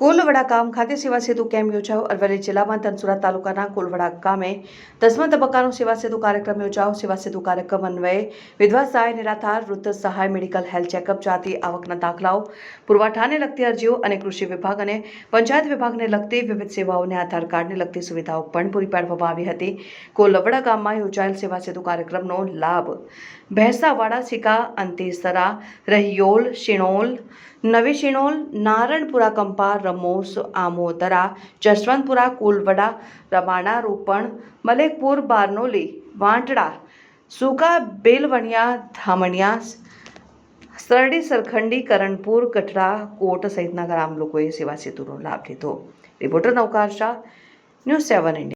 કોલવડા ગામ ખાતે સેવા સેતુ કેમ્પ યોજાયો. અરવલ્લી જિલ્લામાં ધનસુરા તાલુકાના કોલવડા ગામે દસમા તબક્કાનો સેવા સેતુ કાર્યક્રમ યોજાયો. સેવા સેતુ કાર્યક્રમ અન્વયે વિધવા સહાય નિરાધાર, વૃદ્ધ સહાય, મેડિકલ હેલ્થ ચેકઅપ, જાતિ આવકના દાખલાઓ, પુરવઠાને લગતી અરજીઓ અને કૃષિ વિભાગ અને પંચાયત વિભાગને લગતી વિવિધ સેવાઓને આધાર કાર્ડને લગતી સુવિધાઓ પણ પૂરી પાડવામાં આવી હતી. કોલવડા ગામમાં યોજાયેલ સેવા સેતુ કાર્યક્રમનો લાભ ભેંસાવાડા સિકા અંતિસરા, રહિયોલ, શિણોલ, નવી શિણોલ, નારણપુરા કંપા રમોસ, આમોદરા, જસવંતપુરા, કુલવડા રમાણા રોપણ, મલેકપુર, બારનોલી, વાંટડા, સુકા, બેલવણિયા, ધામણિયા, સરડી, સરખંડી, કરણપુર કઠરા કોટ સહિતના ગ્રામ લોકોએ સેવા સેતુનો લાભ લીધો. Reporter Navkar Shah News Seven India.